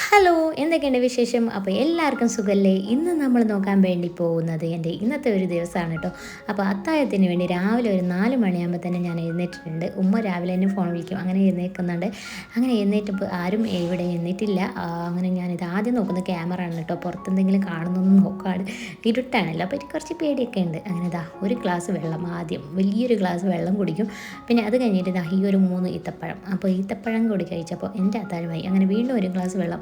Hello എന്തൊക്കെയുണ്ട് വിശേഷം? അപ്പോൾ എല്ലാവർക്കും സുഖമല്ലേ ഇന്ന് നമ്മൾ നോക്കാൻ വേണ്ടി പോകുന്നത് എന്റെ ഇന്നത്തെ ഒരു ദിവസമാണ് കേട്ടോ. അപ്പോൾ അത്താഴത്തിന് വേണ്ടി രാവിലെ ഒരു നാല് മണിയാകുമ്പോൾ തന്നെ ഞാൻ എഴുന്നേറ്റിട്ടുണ്ട്. ഉമ്മ രാവിലെ തന്നെ ഫോൺ വിളിക്കും. അങ്ങനെ എഴുന്നേൽക്കുന്നുണ്ട് അങ്ങനെ എഴുന്നേറ്റപ്പോൾ ആരും ഇവിടെ എഴുന്നേറ്റില്ല. അങ്ങനെ ഞാനിത് ആദ്യം നോക്കുന്ന ക്യാമറ ആണ് കേട്ടോ. പുറത്തെന്തെങ്കിലും കാണുന്നൊന്നും നോക്കാണ് ഇരുട്ടാണല്ലോ. അപ്പോൾ എനിക്ക് കുറച്ച് പേടിയൊക്കെ ഉണ്ട്. അങ്ങനെ ഇതാ ഒരു ഗ്ലാസ് വെള്ളം ആദ്യം. വലിയൊരു ഗ്ലാസ് വെള്ളം കുടിക്കും. പിന്നെ അത് കഴിഞ്ഞിട്ട് ഇതാ ഈ ഒരു മൂന്ന് ഈത്തപ്പഴം. അപ്പോൾ ഈത്തപ്പഴം കൂടി കഴിച്ചപ്പോൾ എന്റെ അത്താഴമായി അങ്ങനെ വീണ്ടും ഒരു ഗ്ലാസ് വെള്ളം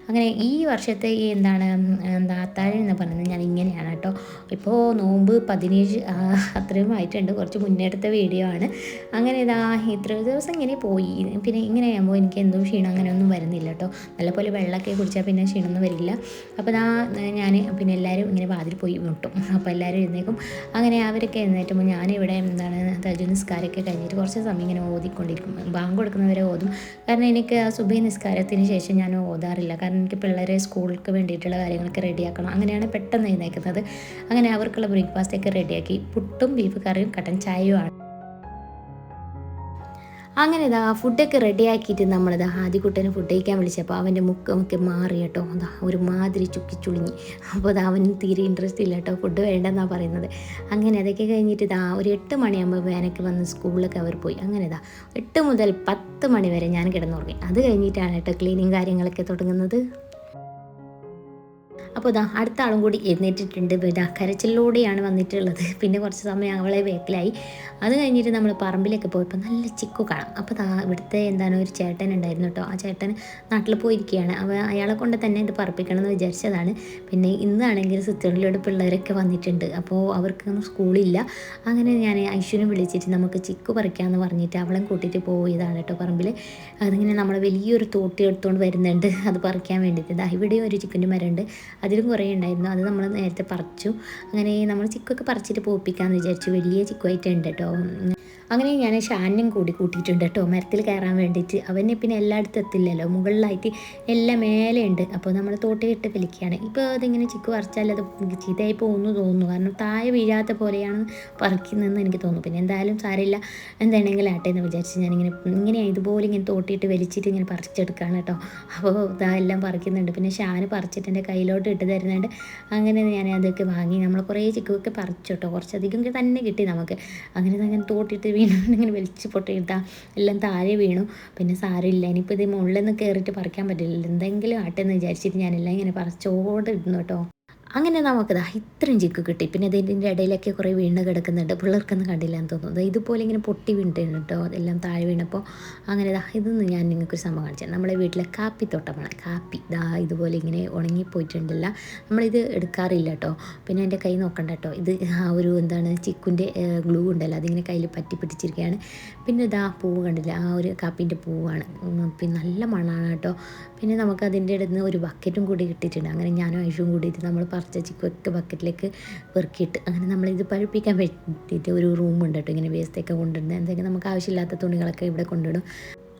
അങ്ങനെ ഈ വർഷത്തെ ഈ എന്താണ് എന്താ അത്താഴം എന്ന് പറയുന്നത് ഞാൻ ഇങ്ങനെയാണ് കേട്ടോ. ഇപ്പോൾ നോമ്പ് പതിനേഴ് അത്രയും ആയിട്ടുണ്ട്. കുറച്ച് മുന്നേടുത്ത വീഡിയോ ആണ്. അങ്ങനെ ഇതാ ഇത്ര ദിവസം ഇങ്ങനെ പോയി. പിന്നെ ഇങ്ങനെ ആകുമ്പോൾ എനിക്ക് എന്തും ക്ഷീണം അങ്ങനെയൊന്നും വരുന്നില്ല കേട്ടോ. നല്ലപോലെ വെള്ളമൊക്കെ കുടിച്ചാൽ പിന്നെ ക്ഷീണമൊന്നും വരില്ല. അപ്പോൾ ഇതാ ഞാൻ പിന്നെ എല്ലാവരും ഇങ്ങനെ വാതിൽ പോയി മുട്ടും. അപ്പോൾ എല്ലാവരും എഴുന്നേക്കും അങ്ങനെ അവരൊക്കെ എഴുന്നേറ്റുമ്പോൾ ഞാനിവിടെ എന്താണ് തജു നിസ്കാരമൊക്കെ കഴിഞ്ഞിട്ട് കുറച്ച് സമയം ഇങ്ങനെ ഓതിക്കൊണ്ടിരിക്കും. ബാങ്ക് കൊടുക്കുന്നവരെ ഓതും. കാരണം എനിക്ക് ആ സുബൈ നിസ്കാരത്തിന് ശേഷം ഞാൻ ഓതാറില്ല. കാരണം എനിക്ക് പിള്ളേരെ സ്കൂൾക്ക് വേണ്ടിയിട്ടുള്ള കാര്യങ്ങളൊക്കെ റെഡിയാക്കണം. അങ്ങനെയാണ് പെട്ടെന്ന് എഴുന്നേക്കുന്നത് അങ്ങനെ അവർക്കുള്ള ബ്രേക്ക്ഫാസ്റ്റ് ഒക്കെ റെഡിയാക്കി. പുട്ടും ബീഫ് കറിയും കട്ടൻ ചായയുമാണ് അങ്ങനെ ഇതാ ഫുഡൊക്കെ റെഡിയാക്കിയിട്ട് നമ്മളിത് ആദ്യക്കുട്ടനെ ഫുഡ് കഴിക്കാൻ വിളിച്ചപ്പോൾ അവന്റെ മുഖമൊക്കെ മാറി കേട്ടോ. അതാ ഒരു മാതിരി ചുക്കി ചുളുങ്ങി. അപ്പോൾ അത് അവന് തീരെ ഇൻട്രസ്റ്റ് ഇല്ല കേട്ടോ ഫുഡ് വേണ്ടെന്നാണ് പറയുന്നത്. അങ്ങനെ അതൊക്കെ കഴിഞ്ഞിട്ട് ഇതാ ഒരു എട്ട് മണിയാകുമ്പോൾ വേനയ്ക്ക് വന്ന് സ്കൂളിലൊക്കെ അവർ പോയി. അങ്ങനെ ഇതാ എട്ട് മുതൽ പത്ത് മണി വരെ ഞാൻ കിടന്നുറങ്ങി. അത് കഴിഞ്ഞിട്ടാണ് കേട്ടോ ക്ലീനിങ് കാര്യങ്ങളൊക്കെ തുടങ്ങുന്നത്. അപ്പോൾ ഇതാ അടുത്ത ആളും കൂടി എഴുന്നേറ്റിട്ടുണ്ട്. ഇതാ കരച്ചിലൂടെയാണ് വന്നിട്ടുള്ളത്. പിന്നെ കുറച്ച് സമയം അവളെ വേക്കിലായി അത് കഴിഞ്ഞിട്ട് നമ്മൾ പറമ്പിലേക്ക് പോയപ്പോൾ നല്ല ചിക്കു കാണാം. അപ്പോൾ ദാ ഇവിടുത്തെ എന്താണ് ഒരു ചേട്ടൻ ഉണ്ടായിരുന്നു കേട്ടോ. ആ ചേട്ടൻ നാട്ടിൽ പോയിരിക്കുകയാണ്. അവ അയാളെ കൊണ്ട് തന്നെ ഇത് പറപ്പിക്കണം എന്ന് വിചാരിച്ചതാണ്. പിന്നെ ഇന്നാണെങ്കിൽ സിസ്റ്ററിലൂടെ പിള്ളേരൊക്കെ വന്നിട്ടുണ്ട്. അപ്പോൾ അവർക്കൊന്നും സ്കൂളില്ല. അങ്ങനെ ഞാൻ ഐശ്വര്യം വിളിച്ചിട്ട് നമുക്ക് ചിക്കു പറിക്കാമെന്ന് പറഞ്ഞിട്ട് അവളെ കൂട്ടിയിട്ട് പോയതാണ് കേട്ടോ പറമ്പിൽ അതിങ്ങനെ നമ്മൾ വലിയൊരു തോട്ടി എടുത്തുകൊണ്ട് വരുന്നുണ്ട്. അത് പറിക്കാൻ വേണ്ടിയിട്ട് ദാ ഇവിടെയും ഒരു ചിക്കന്റെ മരമുണ്ട്. അതിലും കുറേ ഉണ്ടായിരുന്നു. അത് നമ്മൾ നേരത്തെ പറിച്ചു. അങ്ങനെ നമ്മൾ ചിക്കൊക്കെ പറിച്ചിട്ട് പോപ്പിക്കാമെന്ന് വിചാരിച്ചു. വലിയ ചിക്കുമായിട്ടുണ്ട് കേട്ടോ അങ്ങനെ ഞാൻ ഷാനും കൂടി കൂട്ടിയിട്ടുണ്ട് കേട്ടോ. മരത്തിൽ കയറാൻ വേണ്ടിയിട്ട്. അവനെ പിന്നെ എല്ലായിടത്തും എത്തില്ലല്ലോ. മുകളിലായിട്ട് എല്ലാം മേലെ ഉണ്ട് അപ്പോൾ നമ്മൾ തോട്ടി ഇട്ട് വലിക്കുകയാണ്. ഇപ്പോൾ അതിങ്ങനെ ചിക്ക് പറിച്ചാൽ അത് ചീത്തയായി പോകുന്നു തോന്നുന്നു. കാരണം താഴെ വീഴാത്ത പോലെയാണ് പറിക്കുന്നതെന്ന് എനിക്ക് തോന്നുന്നു. പിന്നെ എന്തായാലും സാരമില്ല. എന്താണെങ്കിലും ആട്ടെ എന്ന് വിചാരിച്ച് ഞാനിങ്ങനെ ഇങ്ങനെ ഇതുപോലെ ഇങ്ങനെ തോട്ടിയിട്ട് വലിച്ചിട്ട് ഇങ്ങനെ പറിച്ചെടുക്കുകയാണ് കേട്ടോ. അപ്പോൾ ഇതാ എല്ലാം പറിക്കുന്നുണ്ട്. പിന്നെ ഷാന് പറിച്ചിട്ട് എന്റെ കയ്യിലോട്ട് ഇട്ട് തരുന്നുണ്ട്. അങ്ങനെ ഞാൻ അതൊക്കെ വാങ്ങി. നമ്മൾ കുറേ ചിക്കുമൊക്കെ പറിച്ചു കേട്ടോ. കുറച്ചധികം തന്നെ കിട്ടി നമുക്ക്. അങ്ങനെ അങ്ങനെ തോട്ടിട്ട് വീണു വലിച്ചു പൊട്ടിയിട്ടാ എല്ലാം താഴെ വീണു. പിന്നെ സാരമില്ല ഇനിയിപ്പോൾ ഇത് മുകളിൽ നിന്ന് കയറിയിട്ട് പറിക്കാൻ പറ്റില്ല എന്തെങ്കിലും ആട്ടെ എന്ന് വിചാരിച്ചിട്ട് ഞാനെല്ലാം ഇങ്ങനെ പറിച്ചോടെ ഇരുന്നു കേട്ടോ. അങ്ങനെ നമുക്ക് ദാ ഇത്രയും ചിക്ക് കിട്ടി. പിന്നെ ഇതിന്റെ ഇടയിലൊക്കെ കുറേ വീണ് കിടക്കുന്നുണ്ട്. പിള്ളേർക്കൊന്നും കണ്ടില്ല എന്ന് തോന്നുന്നു. ഇതുപോലെ ഇങ്ങനെ പൊട്ടി വീണിട്ടുണ്ട് കേട്ടോ. അതെല്ലാം താഴെ വീണപ്പോൾ അങ്ങനെ ദാ ഇതൊന്നും ഞാൻ നിങ്ങൾക്കൊരു സംഭവം കാണിച്ചു നമ്മുടെ വീട്ടിലെ കാപ്പി തോട്ടമാണ്. കാപ്പി ദാ ഇതുപോലെ ഇങ്ങനെ ഉണങ്ങിപ്പോയിട്ടുണ്ടല്ല. നമ്മളിത് എടുക്കാറില്ല കേട്ടോ. പിന്നെ എന്റെ കൈ നോക്കണ്ട കേട്ടോ. ഇത് ആ ഒരു എന്താണ് ചിക്കുന്റെ ഗ്ലൂ ഉണ്ടല്ലോ. അതിങ്ങനെ കയ്യിൽ പറ്റി പിടിച്ചിരിക്കുകയാണ്. പിന്നെ ഇതാ പൂവ് കണ്ടില്ല? ആ ഒരു കാപ്പിന്റെ പൂവാണ്. പിന്നെ നല്ല മണമാണ് കേട്ടോ. പിന്നെ നമുക്ക് അതിന്റെ ഇടയിൽ നിന്ന് ഒരു ബക്കറ്റും കൂടി കിട്ടിയിട്ടുണ്ട്. അങ്ങനെ ഞാനും ഐഷും കൂടിയിട്ട് നമ്മൾ പറിച്ച ചിക്കൊക്കെ ബക്കറ്റിലേക്ക് പെറുക്കിയിട്ട് അങ്ങനെ നമ്മളിത് പഴുപ്പിക്കാൻ പറ്റിയിട്ട് ഒരു റൂം ഉണ്ട് കേട്ടോ. ഇങ്ങനെ വേസ്റ്റൊക്കെ കൊണ്ടിടുന്നത് എന്തെങ്കിലും നമുക്ക് ആവശ്യമില്ലാത്ത തുണികളൊക്കെ ഇവിടെ കൊണ്ടിടും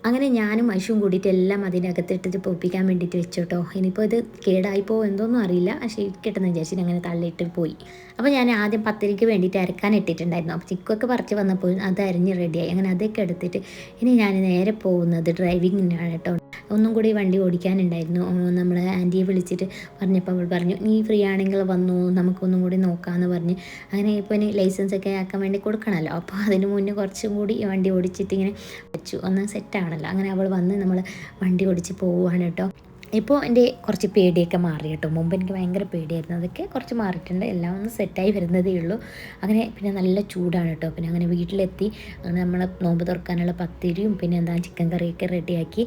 അങ്ങനെ ഞാനും ഐഷും കൂടിയിട്ട് എല്ലാം അതിനകത്തിട്ടിട്ട് പൊപ്പിക്കാൻ വേണ്ടിയിട്ട് വെച്ചു കേട്ടോ. ഇനിയിപ്പോൾ ഇത് കേടായിപ്പോ എന്തോന്നും അറിയില്ല. പക്ഷേ കിട്ടുന്ന വിചാരിച്ചിട്ട് അങ്ങനെ തള്ളിയിട്ട് പോയി. അപ്പോൾ ഞാൻ ആദ്യം പത്തിരിക്ക് വേണ്ടിയിട്ട് അരക്കാൻ ഇട്ടിട്ടുണ്ടായിരുന്നു. അപ്പോൾ ചിക്കൊക്കെ പറിച്ച് വന്നപ്പോൾ അത് അരിഞ്ഞ് റെഡിയായി അങ്ങനെ അതൊക്കെ എടുത്തിട്ട് ഇനി ഞാൻ നേരെ പോകുന്നത് ഡ്രൈവിങ്ങിനാണ് കേട്ടോ. ഒന്നും കൂടി വണ്ടി ഓടിക്കാനുണ്ടായിരുന്നു. നമ്മൾ ആന്റിയെ വിളിച്ചിട്ട് പറഞ്ഞപ്പോൾ അവൾ പറഞ്ഞു നീ ഫ്രീ ആണെങ്കിൽ വന്നു നമുക്കൊന്നും കൂടി നോക്കാമെന്ന് പറഞ്ഞ്. അങ്ങനെ ഇപ്പോൾ ഇനി ലൈസൻസ് ഒക്കെ ആക്കാൻ വേണ്ടി കൊടുക്കണമല്ലോ അപ്പോൾ അതിന് മുന്നേ കുറച്ചും കൂടി വണ്ടി ഓടിച്ചിട്ട് ഇങ്ങനെ വെച്ചു. ഒന്ന് സെറ്റാണല്ലോ അങ്ങനെ അവൾ വന്ന് നമ്മൾ വണ്ടി ഓടിച്ച് പോവുകയാണ് കേട്ടോ. ഇപ്പോൾ എന്റെ കുറച്ച് പേടിയൊക്കെ മാറി കേട്ടോ. മുമ്പ് എനിക്ക് ഭയങ്കര പേടിയായിരുന്നു. അതൊക്കെ കുറച്ച് മാറിയിട്ടുണ്ട്. എല്ലാം ഒന്ന് സെറ്റായി വരുന്നതേ ഉള്ളൂ. അങ്ങനെ പിന്നെ നല്ല ചൂടാണ് കേട്ടോ. പിന്നെ അങ്ങനെ വീട്ടിലെത്തി. അങ്ങനെ നമ്മൾ നോമ്പ് തുറക്കാനുള്ള പത്തിരിയും പിന്നെ എന്താ ചിക്കൻ കറിയൊക്കെ റെഡിയാക്കി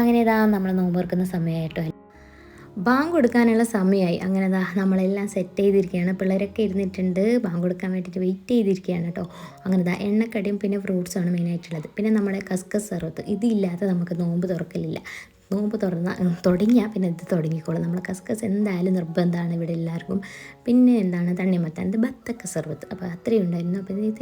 അങ്ങനെ ഇതാ നമ്മൾ നോമ്പ് തുറക്കുന്ന സമയമായിട്ടോ ബാങ്ക് കൊടുക്കാനുള്ള സമയമായി അങ്ങനെ ദാ നമ്മളെല്ലാം സെറ്റ് ചെയ്തിരിക്കുകയാണ്. പിള്ളേരൊക്കെ ഇരുന്നിട്ടുണ്ട്. ബാങ്ക് കൊടുക്കാൻ വേണ്ടിയിട്ട് വെയിറ്റ് ചെയ്തിരിക്കുകയാണ് കേട്ടോ. അങ്ങനെ ദാ എണ്ണക്കടിയും പിന്നെ ഫ്രൂട്ട്സാണ് മെയിനായിട്ടുള്ളത് പിന്നെ നമ്മുടെ കസ്കസ് സർവത്ത് ഇതില്ലാതെ നമുക്ക് നോമ്പ് തുറക്കലില്ല. നോമ്പ് തുറന്ന തുടങ്ങിയാൽ പിന്നെ ഇത് തുടങ്ങിക്കോളും. നമ്മൾ കസ്കസ് എന്തായാലും നിർബന്ധമാണ് ഇവിടെ എല്ലാവർക്കും. പിന്നെ എന്താണ്? തണ്ണിമത്തൻ ബത്തക്ക സർവത്ത് അപ്പോൾ അത്രയും ഉണ്ടായിരുന്നു. അപ്പോൾ ഇത്